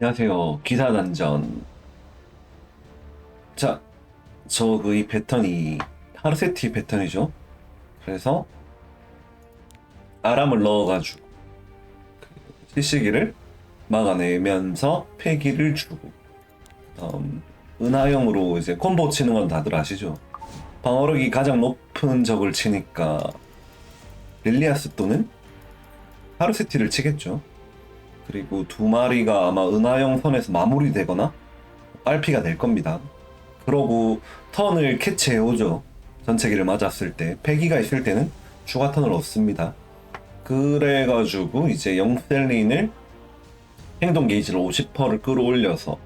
안녕하세요. 기사단전. 자, 저 그 이 패턴이 하르세티 패턴이죠. 그래서 아람을 넣어가지고 그 실시기를 막아내면서 폐기를 주고 다음 은하형으로 이제 콤보 치는 건 다들 아시죠? 방어력이 가장 높은 적을 치니까 릴리아스 또는 하르세티를 치겠죠. 그리고 두 마리가 아마 은하형 선에서 마무리되거나 빨피가 될 겁니다. 그러고 턴을 캐치해오죠. 전체기를 맞았을 때 패기가 있을 때는 추가 턴을 얻습니다. 그래가지고 이제 영셀린을 행동 게이지를 50%를 끌어올려서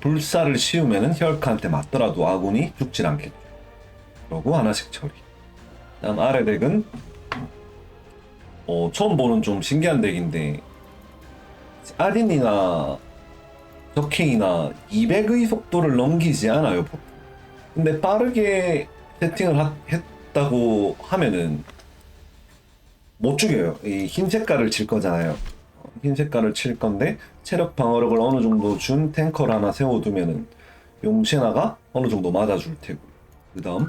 불사를 씌우면은 혈카한테 맞더라도 아군이 죽질 않겠죠. 그러고 하나씩 처리. 다음 아래 덱은 어, 처음 보는 좀 신기한 덱인데 아딘이나 저킹이나 200의 속도를 넘기지 않아요. 근데 빠르게 세팅을 하- 했다고 하면은 못 죽여요. 이 흰 색깔을 칠 거잖아요. 어, 흰 색깔을 칠 건데 체력 방어력을 어느 정도 준 탱커를 하나 세워두면은 용신아가 어느 정도 맞아줄 테고 그 다음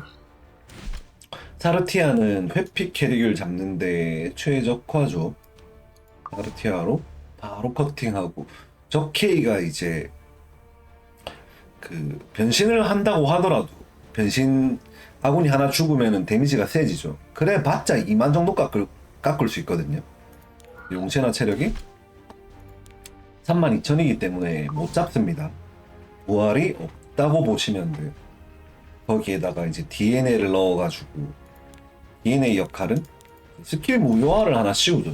사르티아는 회피 캐릭을 잡는데 최적화죠. 사르티아로 바로 커팅하고 저케이가 이제 그 변신을 한다고 하더라도 변신 아군이 하나 죽으면은 데미지가 세지죠. 그래 봤자 2만 정도 깎을 깎을 수 있거든요. 용신아 체력이 32,000이기 때문에 못 잡습니다. 부활이 없다고 보시면 돼요. 거기에다가 이제 DNA를 넣어가지고 DNA 역할은 스킬 무효화를 하나 씌우죠.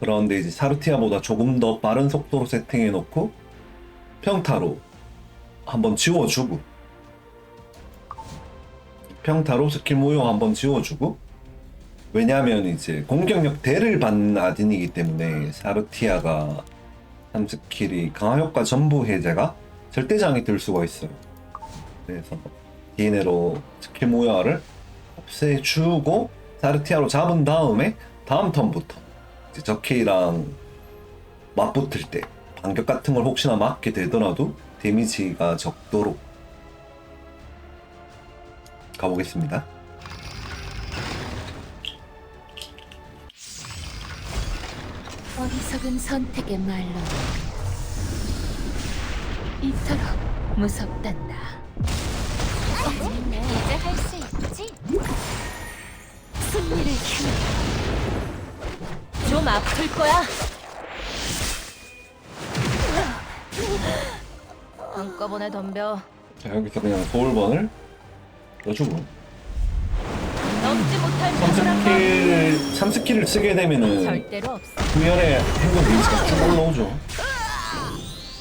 그런데 이제 사르티아보다 조금 더 빠른 속도로 세팅해 놓고 평타로 한번 지워주고 평타로 스킬 무효 한번 지워주고 왜냐하면 이제 공격력 대를 받는 아딘이기 때문에 사르티아가 3스킬이 강화 효과 전부 해제가 절대장이 될 수가 있어요. 그래서 DNA로 스킬 무효화를 없애주고 사르티아로 잡은 다음에 다음 턴부터 이제 저케이랑 맞붙을 때 반격 같은 걸 혹시나 맞게 되더라도 데미지가 적도록 가보겠습니다. 어리석은 선택의 말로 이토록 무섭단다. 이제 할 수 있 지? 승리를 향해 좀 아플 거야. 한꺼번에 덤벼. 자, 여기서 그냥 넘지 못할 표시란 거 3스킬, 3스킬을 쓰게 되면은 절대로 없어. 후면에 행동 베이스가 쭉 올라오죠.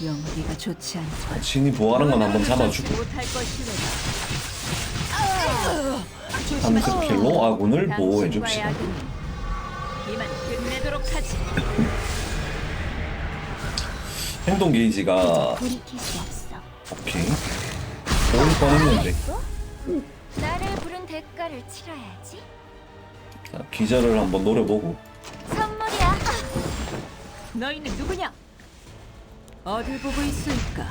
연기가 좋지 않다. 신이 부활한 건 한번 잡아주고 못할 것이다. 3스킬로 아군을 보호해 줍시다. 이만 끝내도록 하지. 행동 게이지가 돌이킬 수 없어. 오케이. 좋을 뻔했는데 나를 부른 대가를 치러야지. 자, 기절을 한번 노려보고 선물이야. 너희는 누구냐? 어딜 보고 있을까?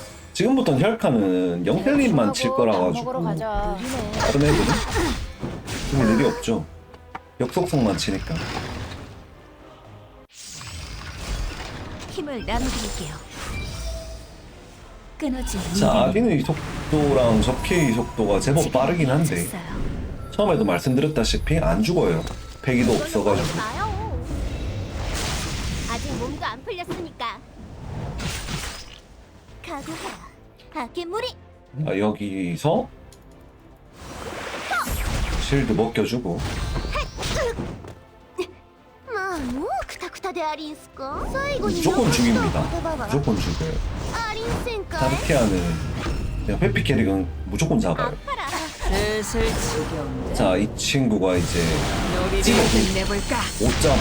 지금부터 는 혈카는 영펠린만 칠 거라 가지고 가자. 다른 애들은 죽을 일이 없죠. 역속성만 치니까. 힘을 나눠드릴게요. 끊어진 자, 아디의 속도랑 적케이 속도가 제법 빠르긴 한데 처음에도 말씀드렸다시피 안 죽어요. 패기도 없어가지고. 마요. 아직 몸도 안 풀렸으니까. 각오해 라. 악의 무리. 아, 여기서 실드 벗겨주고 まあもうクタクタでありんすか最後に 무조건 죽입니다. 言葉は 무조건 죽어요. ありんせんかい 타르티아는 그냥 회피 캐릭은 무조건 잡아요. 슬슬 지겨운데. 자, 이 친구가 이제 놀이를 찍어도. 끝내볼까? 못 잡아.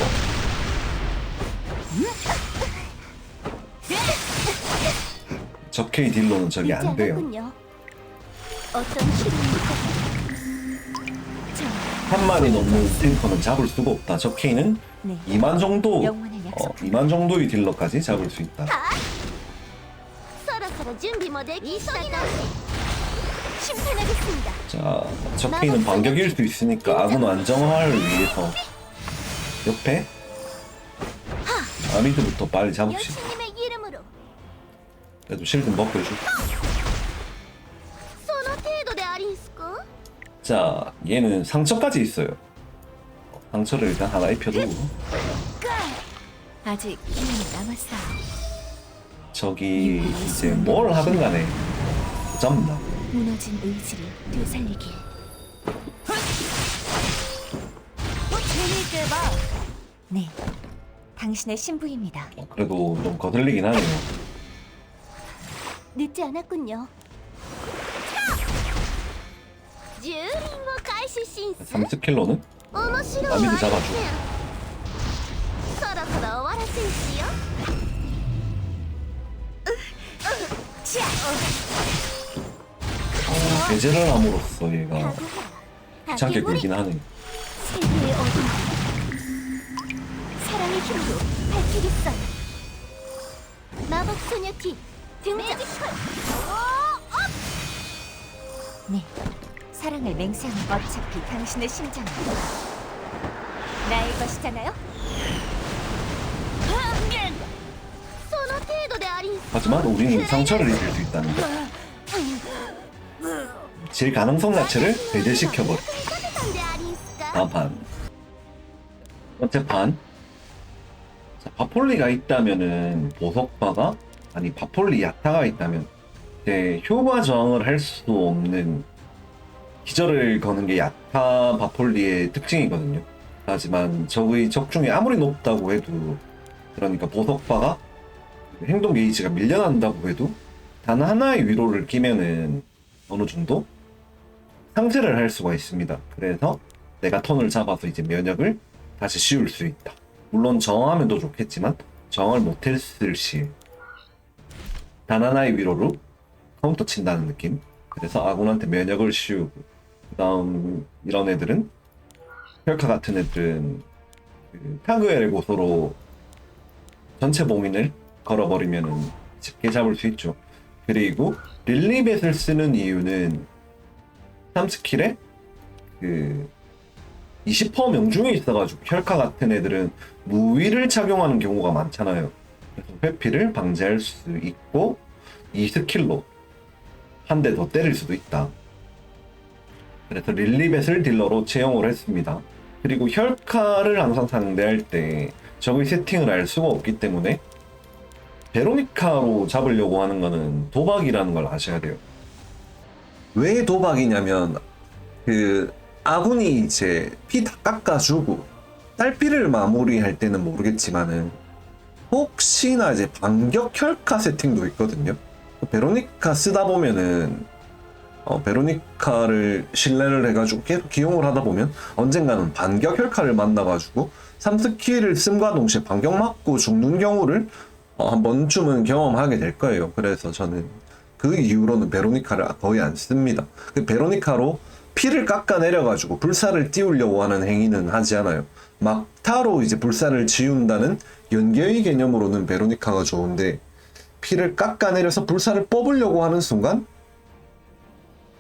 접케이 딜러는 저기 안 돼요. 한 마리 넘는 탱커는 잡을 수가 없다. 접케이는 네. 2만 정도 어, 2만 정도의 딜러까지 잡을 수 있다. 자, 접케이는 반격일 수도 있으니까 아군 안정화를 위해서 옆에 아미드부터 빨리 잡읍시다. 그래도 실드 먹고 해줄게. 아, 자, 얘는 상처까지 있어요. 상처를 일단 하나 입혀두고. 저기 이제 뭘 하든 간에 잡는다. 무너진 의지를 되살리게. 네, 당신의 신부입니다. 어, 그래도 좀 거슬리긴 하네요. 늦지 않았군요 蹂躙を開始しんす 3스킬로는 面白いアミわル잡아줘 そろそろ終わらせんすよ 배제를 함으로써 얘가 각오해라 귀찮게 굴긴 하네. 세계의 어둠 사랑의 힘으로 밝히겠어요 마법 소녀 티 네. 네, 사랑을 맹세하는 어차피 당신의 심장은 나의 것이잖아요? 하지만 우리는 상처를 입을 수 있다는 것. 질 가능성 자체를 배제시켜버려. 다음 판. 번째 반. 자, 바폴리가 있다면은 보석바가 아니 바폴리 야타가 있다면 이제 효과 저항을 할수 없는 기절을 거는 게 야타 바폴리의 특징이거든요. 하지만 적의 적중이 아무리 높다고 해도 그러니까 보석바가 행동 게이지가 밀려난다고 해도 단 하나의 위로를 끼면은 어느 정도 상쇄를 할 수가 있습니다. 그래서 내가 턴을 잡아서 이제 면역을 다시 씌울 수 있다. 물론 저항하면 더 좋겠지만 저항을 못했을 시 단 하나의 위로로 카운터 친다는 느낌. 그래서 아군한테 면역을 씌우고 그다음 이런 애들은 혈카 같은 애들은 그 타그엘 고소로 전체 봉인을 걸어버리면은 쉽게 잡을 수 있죠. 그리고 릴리벳을 쓰는 이유는 3스킬에 그 20% 명중에 있어가지고 혈카 같은 애들은 무위를 착용하는 경우가 많잖아요. 회피를 방지할 수 있고 이 스킬로 한 대 더 때릴 수도 있다. 그래서 릴리벳을 딜러로 채용을 했습니다. 그리고 혈카를 항상 상대할 때 적의 세팅을 알 수가 없기 때문에 베로니카로 잡으려고 하는 거는 도박이라는 걸 아셔야 돼요. 왜 도박이냐면 그 아군이 이제 피 다 깎아주고 딸피를 마무리할 때는 모르겠지만은 혹시나 이제 반격 혈카 세팅도 있거든요. 베로니카 쓰다 보면은 어, 베로니카를 신뢰를 해가지고 계속 기용을 하다 보면 언젠가는 반격 혈카를 만나가지고 3스킬을 씀과 동시에 반격 맞고 죽는 경우를 어, 한 번쯤은 경험하게 될 거예요. 그래서 저는 그 이후로는 베로니카를 거의 안 씁니다. 그 베로니카로 피를 깎아내려가지고 불사를 띄우려고 하는 행위는 하지 않아요. 막타로 이제 불사를 지운다는 연계의 개념으로는 베로니카가 좋은데 피를 깎아내려서 불사를 뽑으려고 하는 순간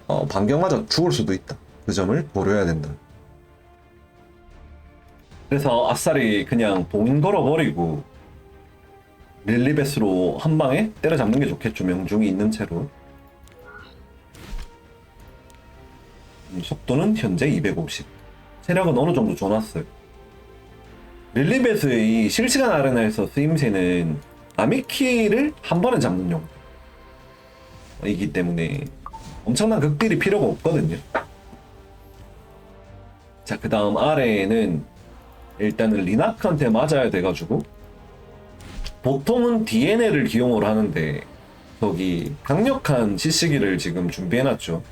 어, 반격마저 죽을 수도 있다. 그 점을 고려해야 된다. 그래서 아싸리 그냥 봉인 걸어버리고 릴리베스로 한 방에 때려잡는 게 좋겠죠. 명중이 있는 채로. 속도는 현재 250. 체력은 어느 정도 줘놨어요. 릴리베스의 이 실시간 아레나에서 쓰임새는 아미키를 한 번에 잡는 용. 이기 때문에 엄청난 극딜이 필요가 없거든요. 자, 그 다음 아래에는 일단은 리나크한테 맞아야 돼가지고 보통은 DNA를 기용을 하는데 거기 강력한 CC기를 지금 준비해놨죠.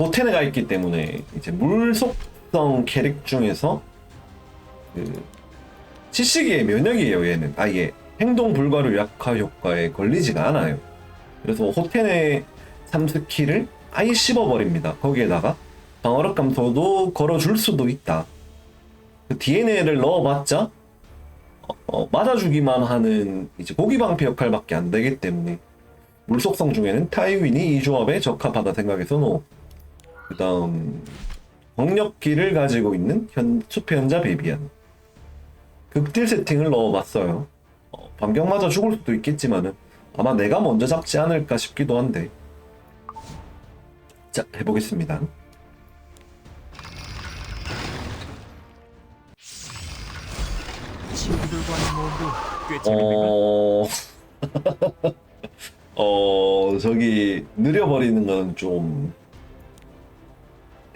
호테네가 있기 때문에 이제 물속성 캐릭 중에서 그 CC기의 면역이에요 얘는 아예 행동 불가류 약화 효과에 걸리지가 않아요. 그래서 호텐의 3스킬을 아예 씹어버립니다. 거기에다가 방어력 감소도 걸어줄 수도 있다. 그 DNA를 넣어봤자 어, 어, 맞아주기만 하는 이제 고기 방패 역할밖에 안 되기 때문에 물속성 중에는 타이윈이 이 조합에 적합하다 생각해서 노. 그다음 광력기를 가지고 있는 현 수페현자 베비안. 극딜 세팅을 넣어봤어요. 어, 반격 맞아 죽을 수도 있겠지만은 아마 내가 먼저 잡지 않을까 싶기도 한데. 자 해보겠습니다. 어, 어, 저기, 느려버리는 건 좀,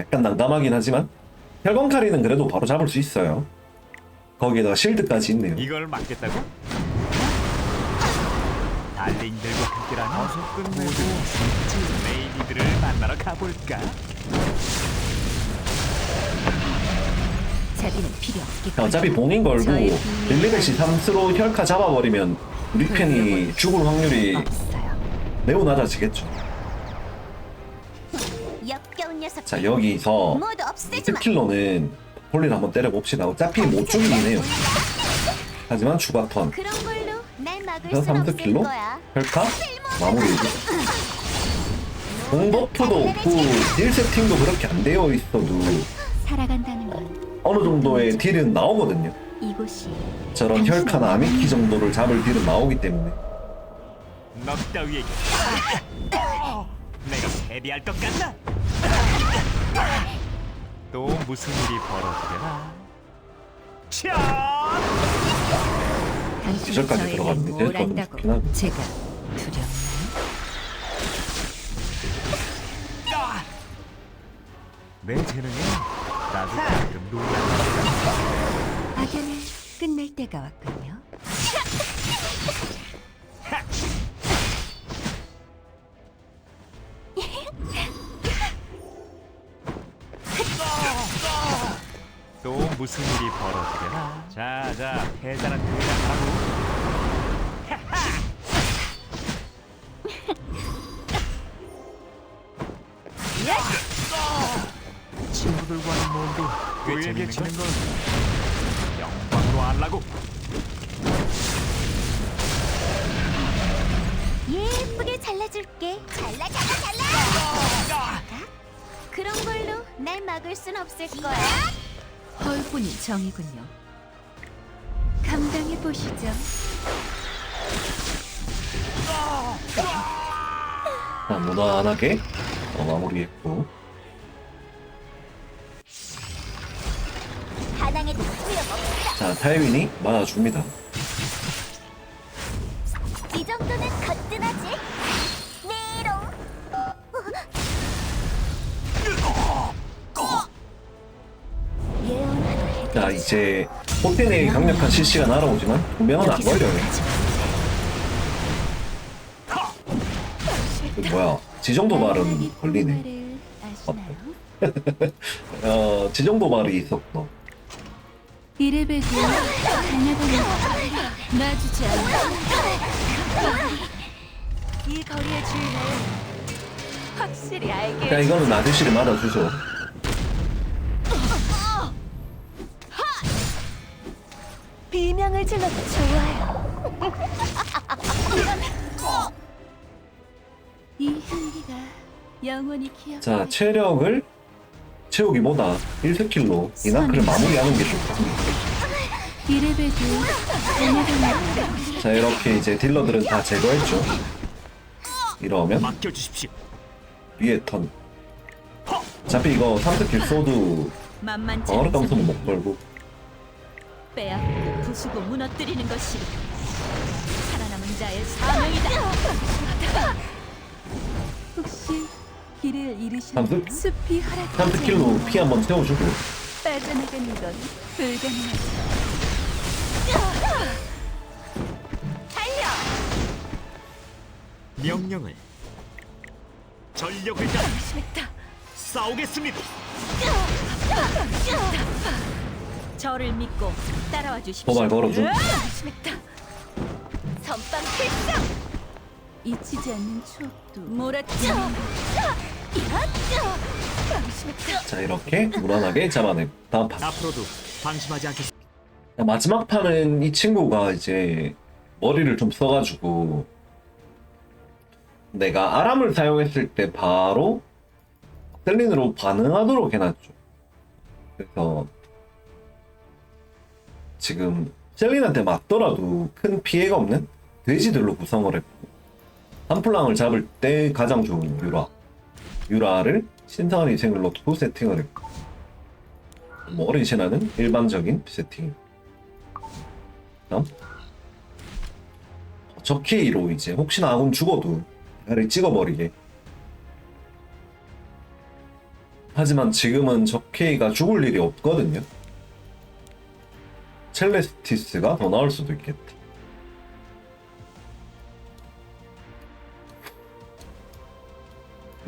약간 난감하긴 하지만, 혈광칼이는 그래도 바로 잡을 수 있어요. 거기에다가 실드까지 있네요. 이걸 막겠다고? 달링들과 함께라면 모두 레이디들을 만나러 가볼까? 자비는 필요 없겠고. 어차피 본인 걸고, 릴리벳이 3스로 혈카 잡아버리면, 우리 편이 죽을 확률이 없어요. 매우 낮아지겠죠. 녀석. 자, 여기서, 모두. 스킬러는 폴리를 한번 때려봅시다. 어차피 못 죽이긴 해요. 하지만 추가 턴. 그런 걸로 날 막을 그래서 순3 없을 스킬로 거야. 혈카 마무리해줘. 공버프도 없고 딜 세팅도 그렇게 안 되어 있어도 살아간다는 건 어느 정도의 딜은 나오거든요. 이곳이 저런 혈카나 아미키 정도를 잡을 딜은 나오기 때문에 너 따위에게 내가 패배할 것 같나? 또 무슨 일이 벌어지려나? 차! 당신이 기절까지 저에게 들어갔는데 뭘될 거는 안다고 좋긴 하네. 제가 두렵나요? 내 재능에 나도 가끔 놀라. 악연을 끝낼 때가 왔군요. 무슨 일이 벌어지려나? 자자 패자는 그냥 하라고. 친구들과의 모험도 꽤 재밌는 걸. 영광으로 알라고. 예쁘게 잘라줄게. 잘라 잘라 잘라. 그런 걸로 날 막을 순 없을 거야. 헐뿐이 정이군요. 감당해 보시죠. 자, 무난하게 어, 마무리했고. 자 타이윈이 맞아줍니다. 이제 호텐의 강력한 CC가 날아오지만 분명은 안 걸려요. 그 뭐야 지정 도 발은 걸리네. 어 지정 도 발이 있었어. 이래봬도 다녀가는 놔주지 않아. 이 거리의 주인을 확실히 알게. 자 이거는 아저씨를 맞아주죠. 비명을 질러도 좋아요. 이 향기가 영원히 기억. 자 체력을 채우기보다 1스킬로 이 나크를 마무리하는 게. 이래봬도 다녀가는 자 이렇게 이제 딜러들은 다 제거했죠. 이러면 맡겨주십시오. 위에 턴. 어차피 이거 3스킬 써도 만만치 방어력 않잖아. 감소는 못 걸고 빼앗고 부수고 무너뜨리는 것이 살아남은 자의 사명이다. 혹시 길을 잃으신 삼스? 숲이 허락하지 3스킬로 피 한번 채워주고 빠져나가는 건 불가능하죠. 명령을 전력을 심했다. 싸우겠습니다. 저를 믿고 따라와 주십시오. 도발 걸어줘. 심했다. 선빵 필성. 잊히지 않는 추억도 몰아쳐. 자 이렇게 무난하게 잡아내고 다음 판 앞으로도 방심하지 않겠습니다. 자, 마지막 판은 이 친구가 이제 머리를 좀 써가지고 내가 아람을 사용했을 때 바로 셀린으로 반응하도록 해놨죠. 그래서 지금 셀린한테 맞더라도 큰 피해가 없는 돼지들로 구성을 했고 한플랑을 잡을 때 가장 좋은 유라. 유라를 신성한 희생을 넣고 세팅을 했고 뭐 어린 신화는 일반적인 세팅. 다음? 저 K로 이제 혹시나 아군 죽어도 배를 찍어버리게. 하지만 지금은 저 K가 죽을 일이 없거든요 첼레스티스가 더 나을 수도 있겠다.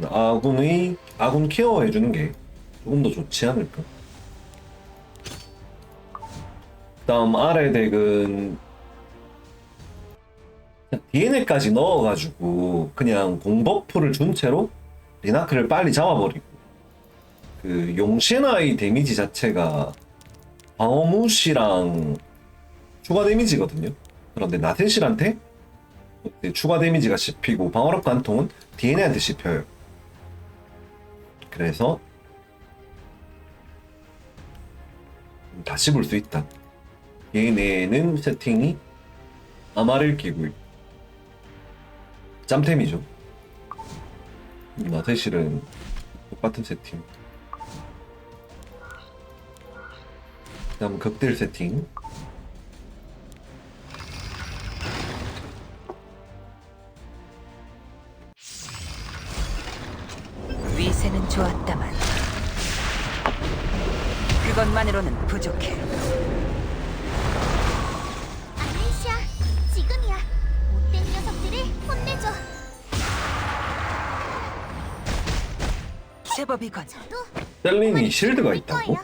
아군의 아군 케어해 주는 게 조금 더 좋지 않을까? 다음 아래 덱은 DNA까지 넣어가지고 그냥 공버프를 준 채로 리나크를 빨리 잡아버리고 그 용신아의 데미지 자체가 방어무시랑 추가 데미지거든요. 그런데 나센실한테 추가 데미지가 씹히고 방어력 관통은 DNA한테 씹혀요. 그래서 다시 볼수 있다. 얘네는 세팅이 아마를 끼고 있고 짬템이죠. 나세실은 똑같은 세팅 다음 극딜 세팅 위세는 좋았다만 그것만으로는 부족해. 아멘시아, 지금이야. 못된 녀석들을 혼내줘. 제법이건 저도 셀린이 실드가 할 있다고?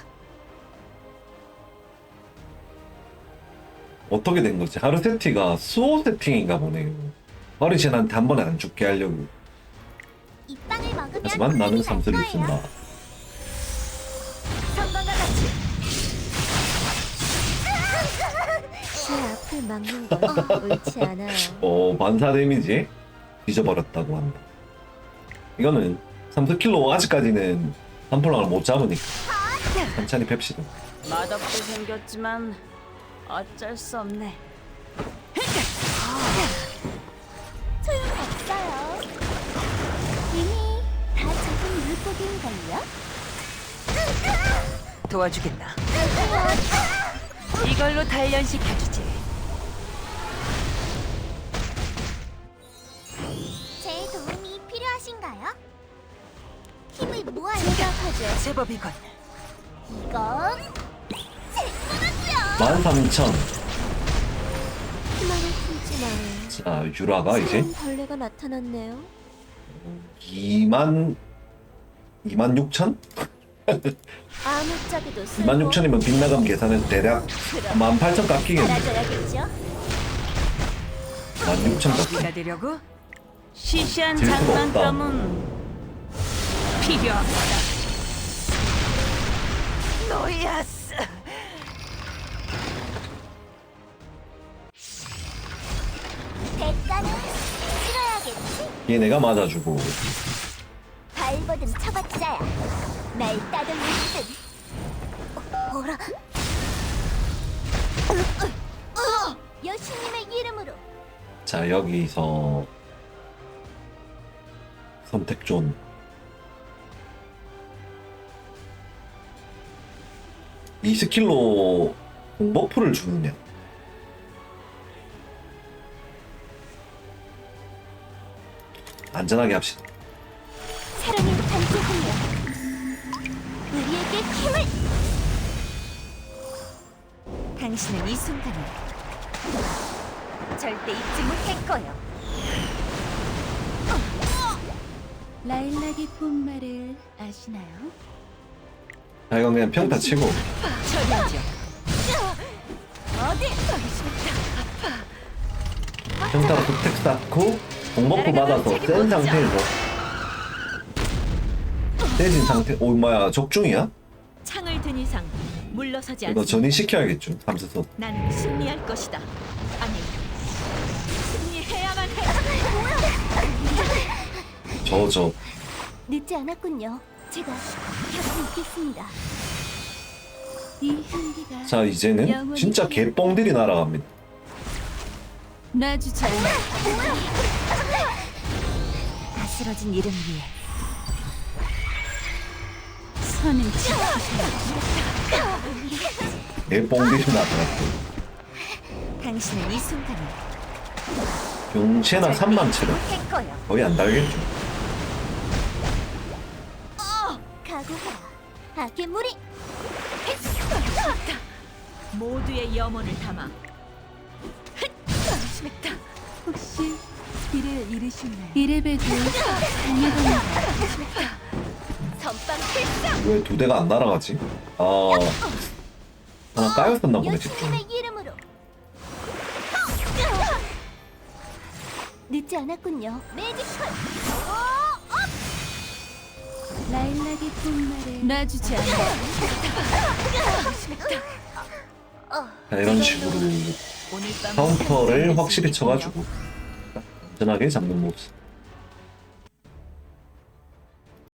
거예요. 어떻게 된 거지? 하르세티가 수호 세팅인가 보네요 어르신한테 한 번에 안 죽게 하려고 이 빵을 먹으면 하지만 나는 거예요. 쓴다 성광과 같이. 제 앞을 막는 건 옳지 않아요. 어, 반사 데미지에 뒤져버렸다고 한다. 이거는 3스킬로 아직까지는 한플랑을 못 잡으니까 천천히 뺍시다. 맛없게 생겼지만 어쩔 수 없네. 소용없어요. 이미 다 적은 물고기인걸요? 도와주겠나? 이걸로 단련시켜주지. 제 도움이 필요하신가요? 힘을 모아야 제가 하죠. 제법이건 이건. 13,000. 희망을 품지 마요. 자, 유라가 이제 벌레가 나타났네요. 2만 2만 6천? 아무짝에도 2만 6천이면 빗나감 계산해서 대략 18,000 깎이겠네. 사라져야겠죠? 16,000 깎이. 우리가 되려고? 시시한 질 수가 없다. 장난감은 필요 없다. 노이 얘네가 맞아주고. 발버둥 쳐봤자야. 날 따돌릴 듯. 어, 어라? 여신님의 이름으로 자, 여기서 선택 존. 이 스킬로 버프를 주느냐? 안전하게 합시다. 사랑을 반짝하며 우리에게 힘을 당신은 이 순간을 절대 잊지 못할 거요. 라일락의 폰말을 아시나요? 자, 이건 그냥 평타 치고. 처리하죠. 어디 평타로 득택 쌓고 공버프 받아서 센 상태에서 떼진 상태. 오 뭐야 적중이야? 창을 든 이상 물러서지 이거 않습니다. 전이시켜야겠죠. 삼세선. 나는 승리할 것이다. 아니, 승리해야만 해. 저 저. 늦지 않았군요. 제가 곁에 있겠습니다. 이 향기가 자 이제는 진짜 개뻥들이 날아갑니다. 놔주지 않아. 다 쓰러진 이름 위에 선은 날아갔고. 당신은 이 순간을 경체나 3만 체력 할 거요. 거의 안 달겠죠. 각오해라. 악의 무리. 모두의 염원을 담아 혹시 길을 잃으셨나요? 이래봬도 당해봅니다. 선빵 필상. 왜두 대가 안 날아가지? 아 하나 까였었나 보네 집중. 이름으로. 늦지 않았군요. 매지컬. 라일락의 봄날에 놔주지 않아. 자, 이런 식으로 카운터를 확실히 쳐가지고 안 전하게 잡는 모습.